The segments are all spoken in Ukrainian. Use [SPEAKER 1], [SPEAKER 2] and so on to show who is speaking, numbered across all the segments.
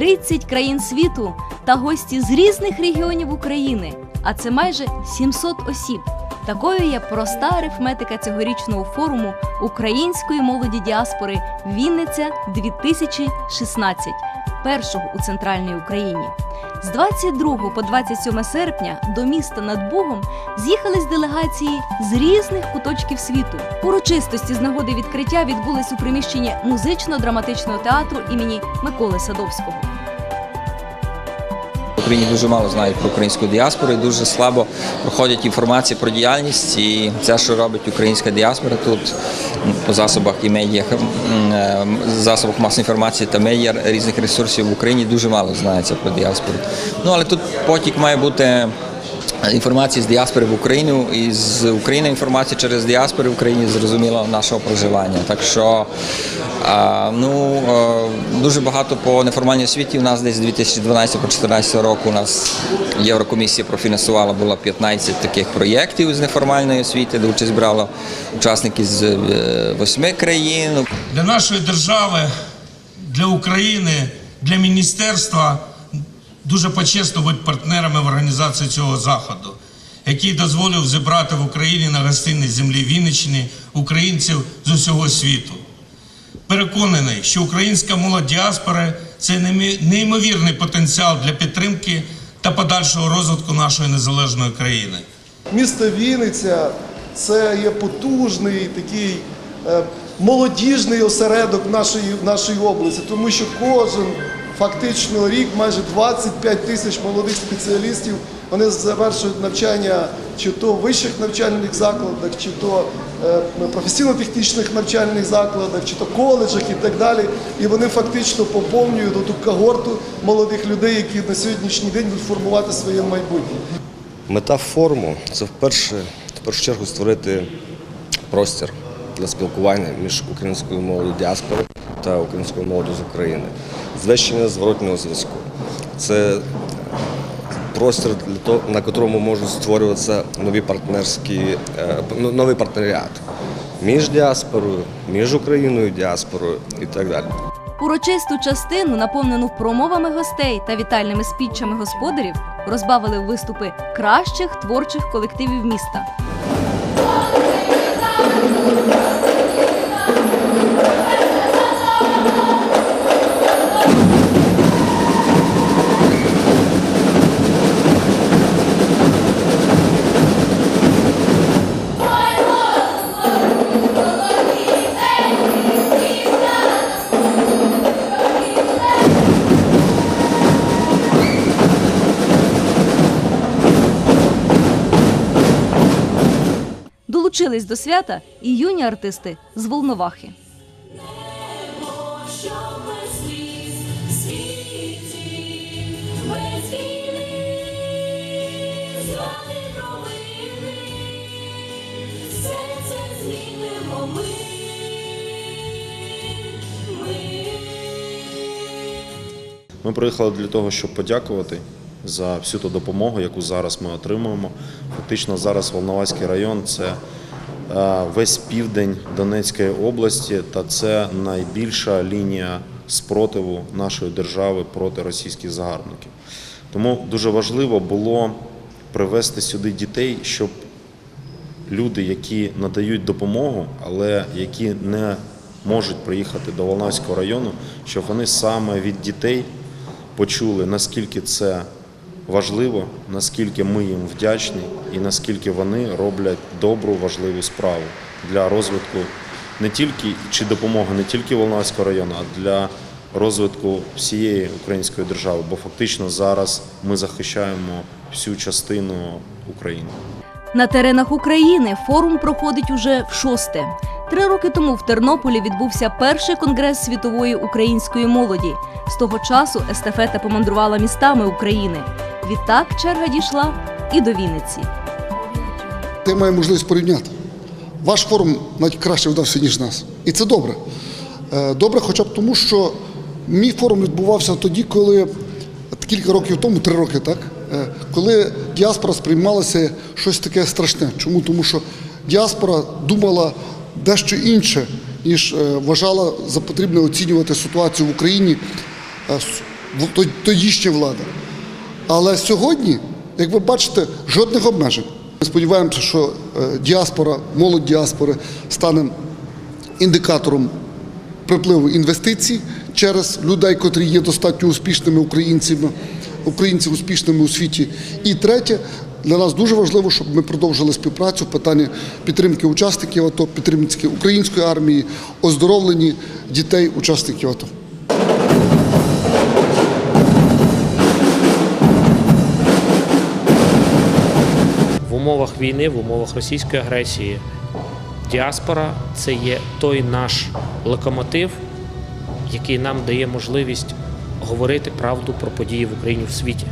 [SPEAKER 1] 30 країн світу та гості з різних регіонів України. А це майже 700 осіб. Такою є проста арифметика цьогорічного форуму української молоді діаспори Вінниця 2016, першого у центральній Україні. З 22 по 27 серпня до міста над Бугом з'їхались делегації з різних куточків світу. Урочистості з нагоди відкриття відбулись у приміщенні музично-драматичного театру імені Миколи Садовського.
[SPEAKER 2] Україні дуже мало знають про українську діаспору і дуже слабо проходять інформація про діяльність. І це, що робить українська діаспора тут по засобах і медіях, засобах масової інформації та медіа різних ресурсів в Україні дуже мало знається про діаспору. Ну але тут потік має бути. Інформації з діаспори в Україну і з України інформація через діаспори в Україні зрозуміло нашого проживання. Так що ну, е, дуже багато по неформальній освіті. У нас десь з 2012 по 2014 року у нас Єврокомісія профінансувала було 15 таких проєктів з неформальної освіти, де участь брало учасники з е, восьми країн.
[SPEAKER 3] для нашої держави, для України, для міністерства дуже почесно бути партнерами в організації цього заходу, який дозволив зібрати в Україні на гостинній землі Вінниччини українців з усього світу. Переконаний, що українська молодь діаспори це неймовірний потенціал для підтримки та подальшого розвитку нашої незалежної країни.
[SPEAKER 4] Місто Вінниця це є потужний такий е, молодіжний осередок нашої, нашої області, тому що кожен фактично рік майже 25 тисяч молодих спеціалістів вони завершують навчання чи то вищих навчальних закладах, чи то е, професійно-технічних навчальних закладах, чи то коледжах і так далі. І вони фактично поповнюють ту когорту молодих людей, які на сьогоднішній день будуть формувати своє майбутнє.
[SPEAKER 5] Мета форуму це вперше, в першу чергу створити простір для спілкування між українською молоддю діаспори та українською молоддю з України. Звещення зворотнього зв'язку. Це простір на котрому можуть створюватися нові партнерські, е, ну, новий партнеріат між діаспорою, між Україною діаспорою і так далі.
[SPEAKER 1] Урочисту частину, наповнену промовами гостей та вітальними спічами господарів, розбавили виступи кращих творчих колективів міста. Долучились до свята і юні артисти з Волновахи.
[SPEAKER 6] Ми,
[SPEAKER 7] приїхали для того, щоб подякувати за всю ту допомогу, яку зараз ми отримуємо. Фактично зараз Волноваський район це весь південь Донецької області, та це найбільша лінія спротиву нашої держави проти російських загарбників. Тому дуже важливо було привезти сюди дітей, щоб люди, які надають допомогу, але які не можуть приїхати до Волноваського району, щоб вони саме від дітей почули, наскільки це важливо, наскільки ми їм вдячні і наскільки вони роблять добру, важливу справу для розвитку не тільки чи допомоги не тільки Волноваського району, а для розвитку всієї української держави. Бо фактично зараз ми захищаємо всю частину України.
[SPEAKER 1] На теренах України форум проходить уже в шосте. Три роки тому в Тернополі відбувся перший конгрес світової української молоді. З того часу естафета помандрувала містами України. Відтак черга дійшла і до Вінниці.
[SPEAKER 8] Ти має можливість порівняти. Ваш форум навіть краще вдався, ніж нас. І це добре. Е, Добре, хоча б тому, що мій форум відбувався тоді, коли кілька років тому, три роки, так, е, коли діаспора сприймалася щось таке страшне. Чому? Тому що діаспора думала дещо інше, ніж е, вважала за потрібне оцінювати ситуацію в Україні тодішня влада. Але сьогодні, як ви бачите, жодних обмежень. Ми сподіваємося, що е, діаспора, молодь діаспори стане індикатором припливу інвестицій через людей, котрі є достатньо успішними українцями, українців успішними у світі. І третє, для нас дуже важливо, щоб ми продовжили співпрацю в питанні підтримки учасників АТО, підтримки української армії, оздоровлені дітей, учасників АТО.
[SPEAKER 9] Умовах війни, в умовах російської агресії, діаспора це є той наш локомотив, який нам дає можливість говорити правду про події в Україні в світі.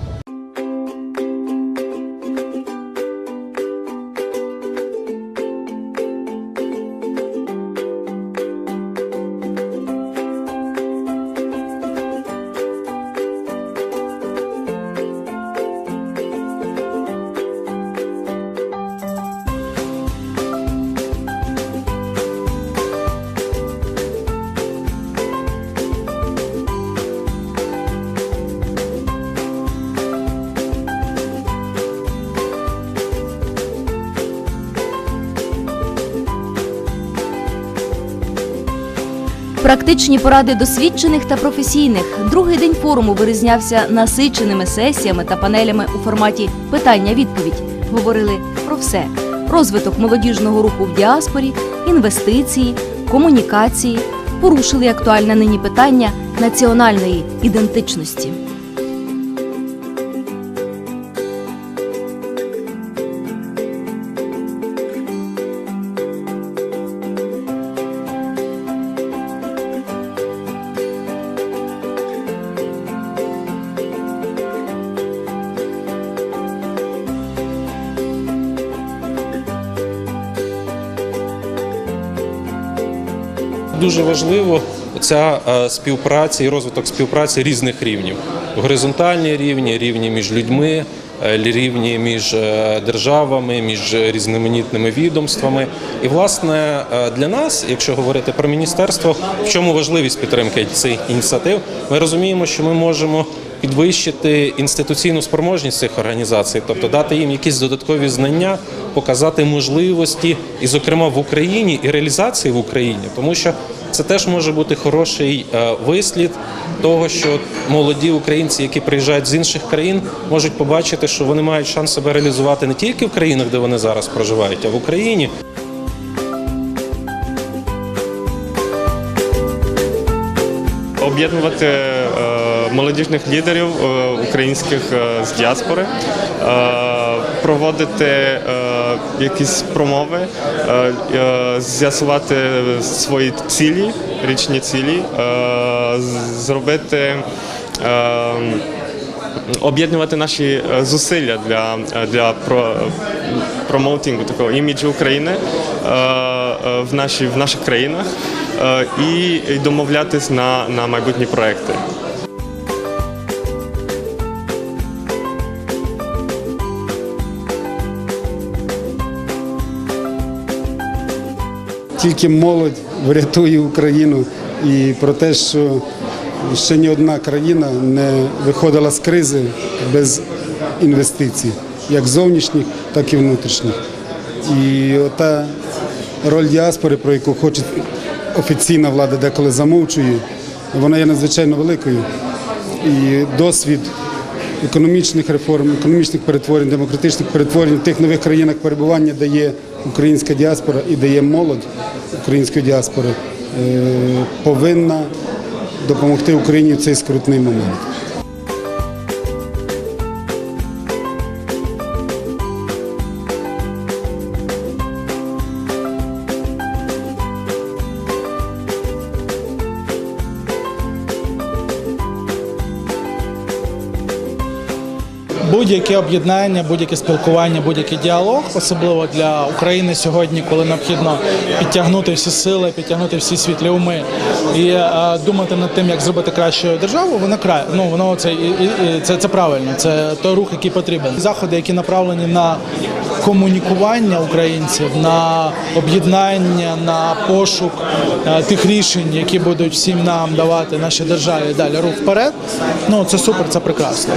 [SPEAKER 1] Практичні поради досвідчених та професійних. Другий день форуму вирізнявся насиченими сесіями та панелями у форматі питання-відповідь. Говорили про все: розвиток молодіжного руху в діаспорі, інвестиції, комунікації. Порушили актуальне нині питання національної ідентичності.
[SPEAKER 10] Дуже важливо ця е, співпраця і розвиток співпраці різних рівнів: горизонтальні рівні, рівні між людьми, е, рівні між е, державами, між різноманітними відомствами. І власне для нас, якщо говорити про міністерство, в чому важливість підтримки цих ініціатив, ми розуміємо, що ми можемо. Підвищити інституційну спроможність цих організацій, тобто дати їм якісь додаткові знання, показати можливості, і, зокрема, в Україні і реалізації в Україні, тому що це теж може бути хороший е, вислід того, що молоді українці, які приїжджають з інших країн, можуть побачити, що вони мають шанс себе реалізувати не тільки в країнах, де вони зараз проживають, а в Україні.
[SPEAKER 11] об'єднувати е, молодіжних лідерів е, українських з діаспори, проводити е, якісь промови, е, е, з'ясувати свої цілі, річні цілі, зробити. Об'єднувати наші зусилля для, для про, промоутингу такого іміджу України е, в, наші, в наших країнах е, і домовлятись на, на майбутні проекти.
[SPEAKER 12] Тільки молодь врятує Україну і про те, що ще ні одна країна не виходила з кризи без інвестицій, як зовнішніх, так і внутрішніх. І ота роль діаспори, про яку хоче офіційна влада деколи замовчує, вона є надзвичайно великою. І досвід економічних реформ, економічних перетворень, демократичних перетворень в тих нових країнах перебування дає українська діаспора і дає молодь української діаспори, е, повинна допомогти Україні в цей скрутний момент.
[SPEAKER 13] Будь-яке об'єднання, будь-яке спілкування, будь-який діалог, особливо для України сьогодні, коли необхідно підтягнути всі сили, підтягнути всі світлі уми і е, думати над тим, як зробити кращу державу, воно кра... ну, воно це, і, і, це, це правильно. Це той рух, який потрібен. Заходи, які направлені на комунікування українців, на об'єднання, на пошук е, тих рішень, які будуть всім нам давати нашій державі далі рух вперед. Ну це супер, це прекрасно.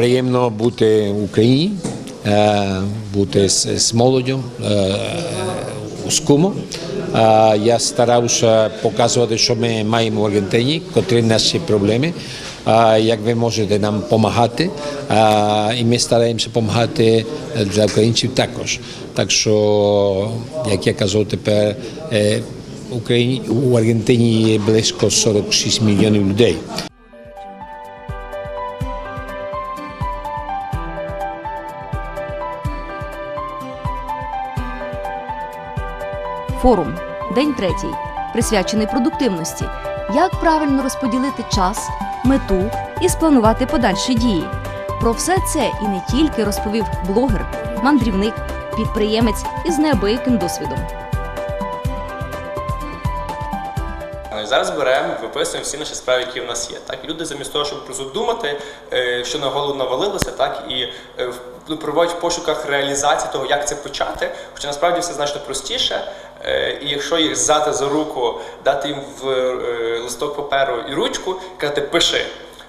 [SPEAKER 14] Приємно бути в Україні, е, бути з, з молоддю е, у Скуму. Е, Я старався показувати, що ми маємо в Аргентині, котрі наші проблеми, е, як ви можете нам допомагати. Е, І ми стараємося допомагати для українців також. Так що, як я казав тепер, е, Україні у Аргентині є близько 46 мільйонів людей.
[SPEAKER 1] Форум День третій, присвячений продуктивності. Як правильно розподілити час, мету і спланувати подальші дії. Про все це і не тільки розповів блогер, мандрівник, підприємець із неабияким досвідом.
[SPEAKER 15] Е, Зараз беремо, виписуємо всі наші справи, які в нас є. Так, люди замість того, щоб просто думати, е, що на голову навалилося, так і е, в- проводять в пошуках реалізації того, як це почати. Хоча насправді все значно простіше. Е, І якщо їх взяти за руку, дати їм в е, листок паперу і ручку, казати пиши,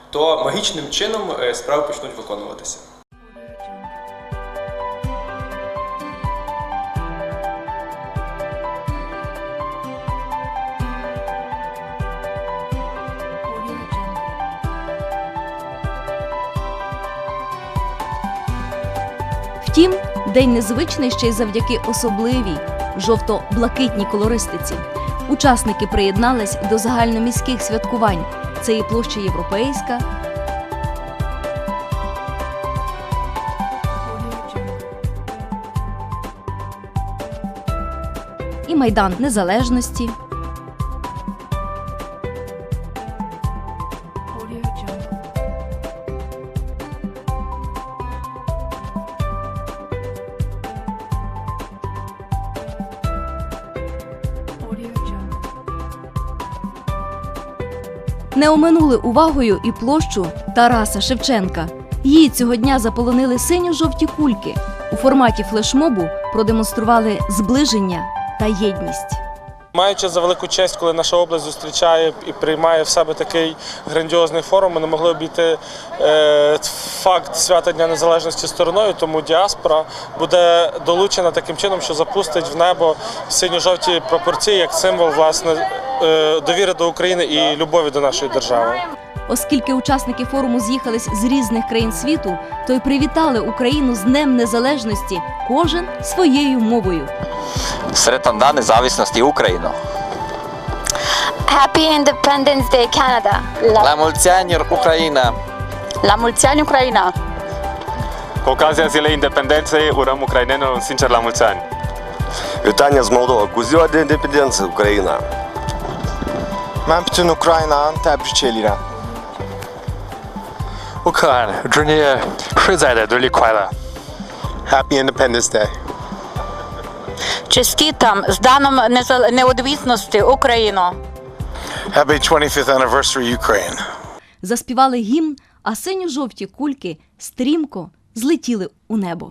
[SPEAKER 15] то магічним чином е, справи почнуть виконуватися.
[SPEAKER 1] Втім, день незвичний ще й завдяки особливій жовто-блакитній колористиці. Учасники приєднались до загальноміських святкувань. Це і площа Європейська, і Майдан Незалежності. Не оминули увагою і площу Тараса Шевченка. Її цього дня заполонили синьо-жовті кульки. У форматі флешмобу продемонстрували зближення та єдність.
[SPEAKER 16] Маючи за велику честь, коли наша область зустрічає і приймає в себе такий грандіозний форум, ми не могли обійти е, факт свята Дня Незалежності стороною, тому діаспора буде долучена таким чином, що запустить в небо синьо-жовті пропорції як символ власне довіри до України і любові до нашої держави.
[SPEAKER 1] Оскільки учасники форуму з'їхались з різних країн світу, то й привітали Україну з Днем Незалежності, кожен своєю мовою.
[SPEAKER 17] Sretan dan nezavisnosti Ukrajino.
[SPEAKER 18] Happy Independence Day, Canada.
[SPEAKER 17] La mulți ani Ucraina.
[SPEAKER 18] La mulți ani, Ucraina.
[SPEAKER 11] Cu ocazia Zilei Independenței urăm ucrainenilor sincer la mulți ani.
[SPEAKER 19] Вітання з Молдови. Cu ziua de independență, Ucraina.
[SPEAKER 20] من bütün Ukrayna'nın təbrik edirəm.
[SPEAKER 21] Ukraine, Junior, 是在的，日历快乐。
[SPEAKER 20] Happy Independence Day.
[SPEAKER 18] Честітам з даним незал- неодвісності Україно.
[SPEAKER 20] Happy 25th anniversary Ukraine.
[SPEAKER 1] Заспівали гімн, а синьо-жовті кульки стрімко злетіли у небо.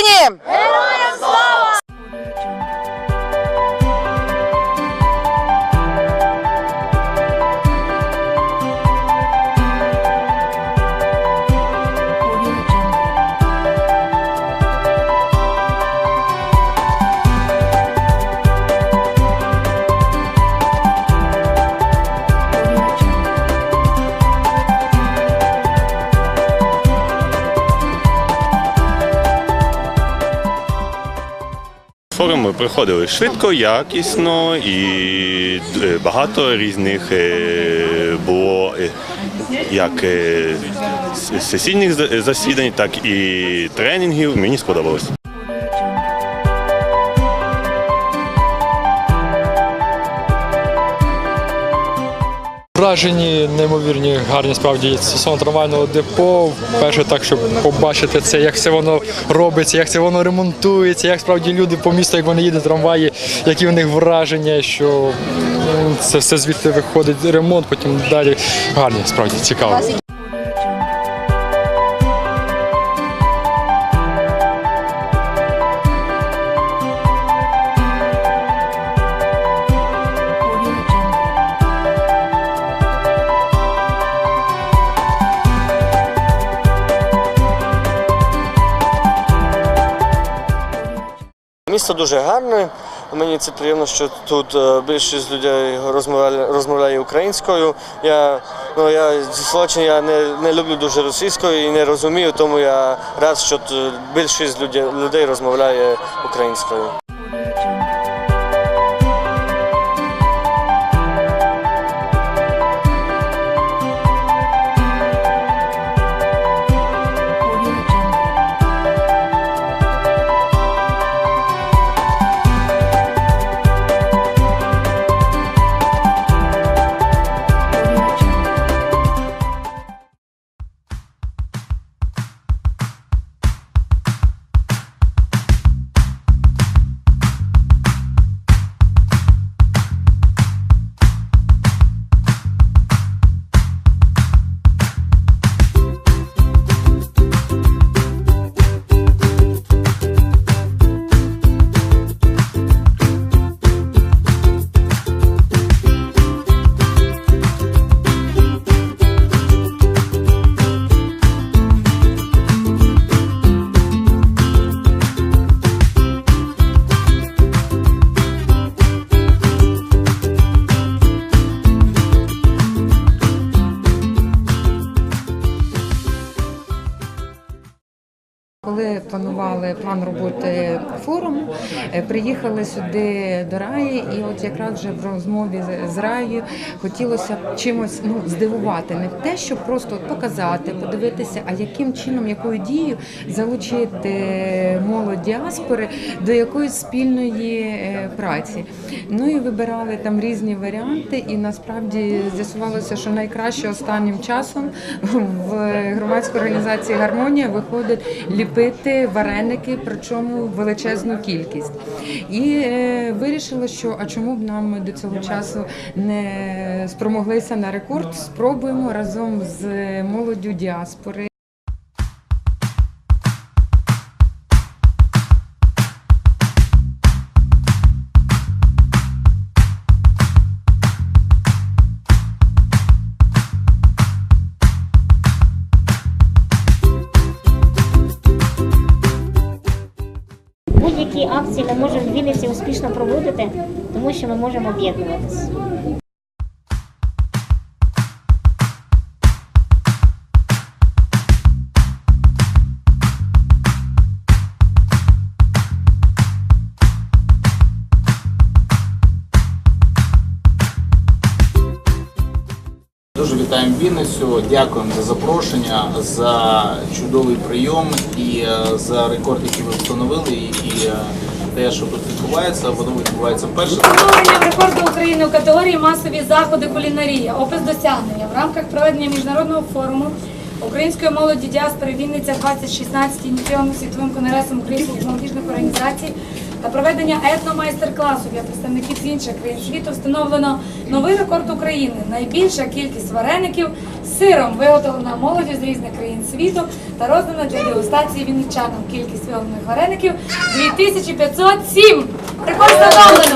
[SPEAKER 22] Україні! Проходили швидко, якісно і е, багато різних е, було е, як сесійних за- засідань, так і тренінгів. Мені сподобалось.
[SPEAKER 23] Вражені неймовірні, гарні справді стосовно трамвайного депо. Перше так, щоб побачити це, як все воно робиться, як це воно ремонтується, як справді люди по місту, як вони їдуть трамваї, які в них враження, що це все звідти виходить ремонт, потім далі гарні, справді цікаво.
[SPEAKER 24] Місто дуже гарне. Мені це приємно, що тут е, більшість людей розмовляє, розмовляє українською. Я ну я зі Словаччини я не, не люблю дуже російською і не розумію, тому я рад, що більшість людей розмовляє українською.
[SPEAKER 25] планували приїхали сюди до Раї, і от якраз вже в розмові з- Раєю хотілося чимось ну, здивувати, не те, щоб просто показати, подивитися, а яким чином, якою дією залучити молодь діаспори до якоїсь спільної е, праці. Ну і вибирали там різні варіанти, і насправді з'ясувалося, що найкраще останнім часом в громадській організації Гармонія виходить ліпити вареники, причому величезну кількість. І е, вирішила, що а чому б нам до цього часу не спромоглися на рекорд? Спробуємо разом з молоддю діаспори.
[SPEAKER 26] Вітаємо дякуємо за запрошення, за чудовий прийом і е, за рекорд, який ви встановили, і е, те, що тут відбувається, воно відбувається вперше.
[SPEAKER 27] Встановлення рекорду України у категорії масові заходи кулінарія, опис досягнення в рамках проведення міжнародного форуму української молоді діаспори Вінниця 2016 ініційованого світовим конгресом українських молодіжних організацій та проведення етномайстер-класу для представників з інших країн світу встановлено новий рекорд України. Найбільша кількість вареників з сиром виготовлена молоддю з різних країн світу та роздана для дегустації вінничанам. Кількість виготовлених вареників 2507. Рекорд встановлено.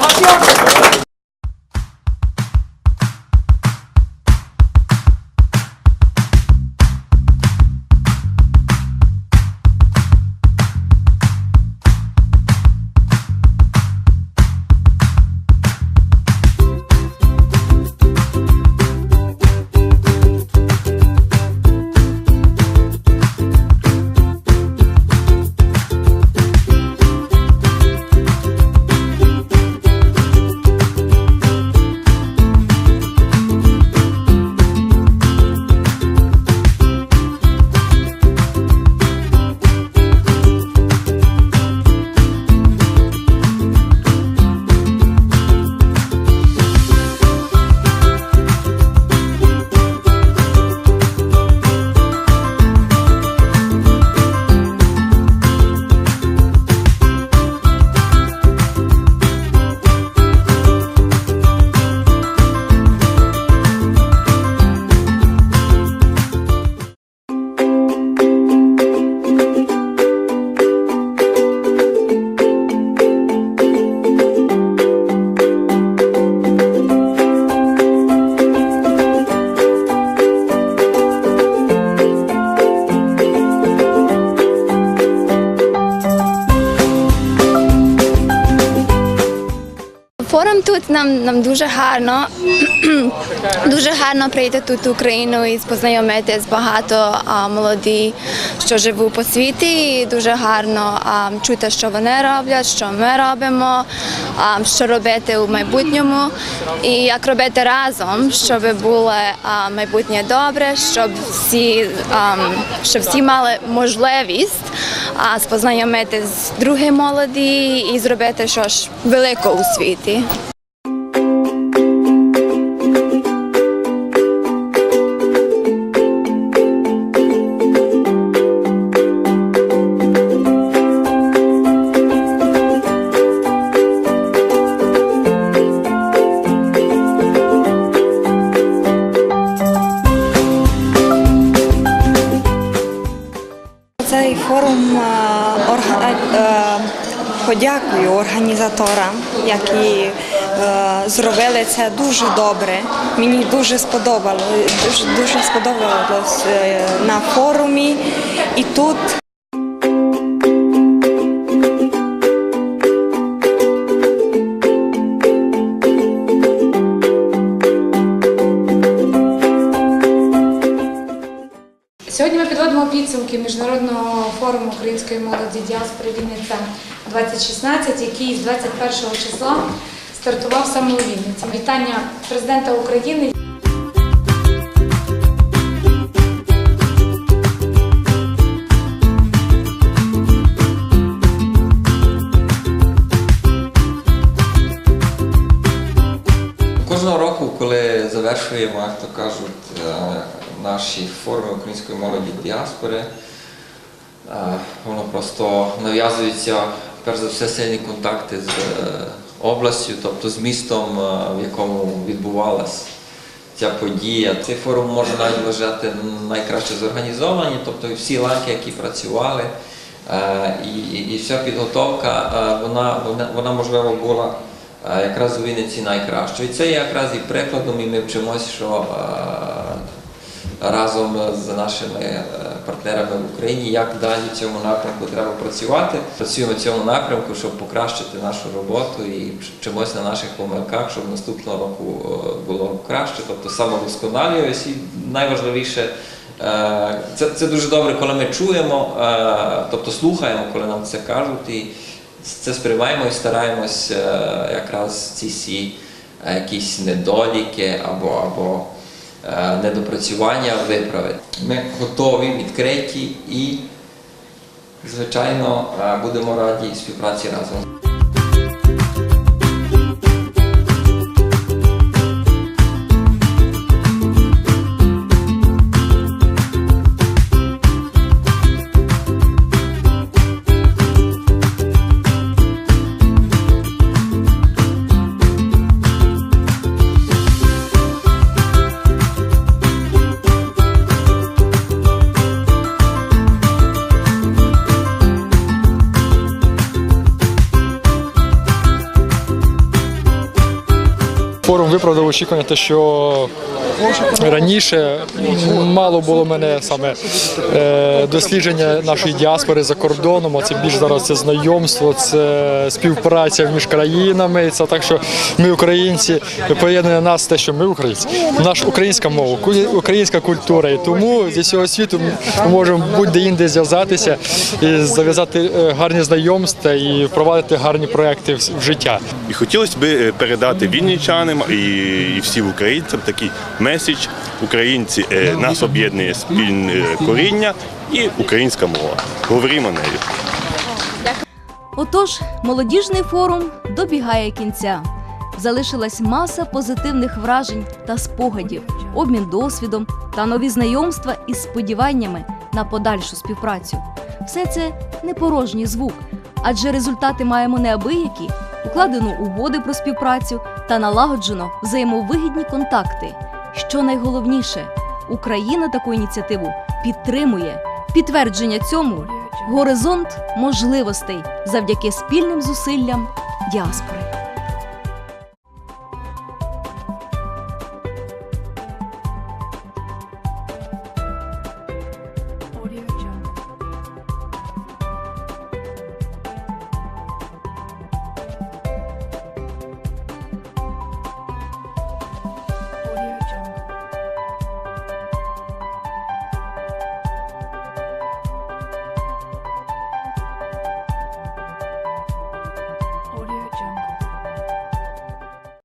[SPEAKER 28] Нам, дуже гарно. дуже гарно прийти тут в Україну і познайомитися з багато а, молоді, що живуть по світі. І дуже гарно а, чути, що вони роблять, що ми робимо, а, що робити у майбутньому і як робити разом, щоб було а, майбутнє добре, щоб всі, а, щоб всі мали можливість а, познайомитися з другими молоді і зробити щось велике у світі.
[SPEAKER 29] Подякую організаторам, які е, зробили це дуже добре. Мені дуже сподобалося, дуже, дуже сподобалось е, на форумі і тут.
[SPEAKER 27] Сьогодні ми підводимо підсумки міжнародного форуму української молоді діаспори Вінниця 2016, який з 21 числа стартував саме у Вінниці. Вітання президента України.
[SPEAKER 30] Кожного року, коли завершуємо, як то кажуть, е, наші форуми української молоді діаспори, е, воно просто нав'язується перш за все сильні контакти з е, областю, тобто з містом, е, в якому відбувалася ця подія. Цей форум можна навіть вважати найкраще зорганізовані, тобто всі ланки, які працювали, е, і, і, вся підготовка, вона, вона, можливо була якраз у Вінниці найкращою. І це є якраз і прикладом, і ми вчимося, що разом з нашими партнерами в Україні, як далі в цьому напрямку треба працювати. Працюємо в цьому напрямку, щоб покращити нашу роботу і вчимося на наших помилках, щоб наступного року е, було краще, тобто самодосконалюємось і найважливіше. е, Це, це дуже добре, коли ми чуємо, е, тобто слухаємо, коли нам це кажуть, і це сприймаємо і стараємось якраз ці всі якісь недоліки або, або недопрацювання виправити. Ми готові, відкриті і, звичайно, е, будемо раді співпраці разом.
[SPEAKER 23] Форум виправдав очікування, те, що раніше мало було мене саме е, дослідження нашої діаспори за кордоном, а це більш зараз це знайомство, це співпраця між країнами. Це так, що ми українці поєднує нас те, що ми українці, наша українська мова, українська культура. І тому зі всього світу ми можемо будь-де-інде зв'язатися і зав'язати е, гарні знайомства і впровадити гарні проекти в життя.
[SPEAKER 22] І хотілося б е, передати вінничанам і всім українцям такий меседж. Українці е, нас об'єднує спільне е, коріння і українська мова. Говоримо нею.
[SPEAKER 1] Отож, молодіжний форум добігає кінця. Залишилась маса позитивних вражень та спогадів, обмін досвідом та нові знайомства із сподіваннями на подальшу співпрацю. Все це не порожній звук, адже результати маємо неабиякі, укладено угоди про співпрацю та налагоджено взаємовигідні контакти. Що найголовніше, Україна таку ініціативу підтримує. Підтвердження цьому горизонт можливостей завдяки спільним зусиллям діаспори.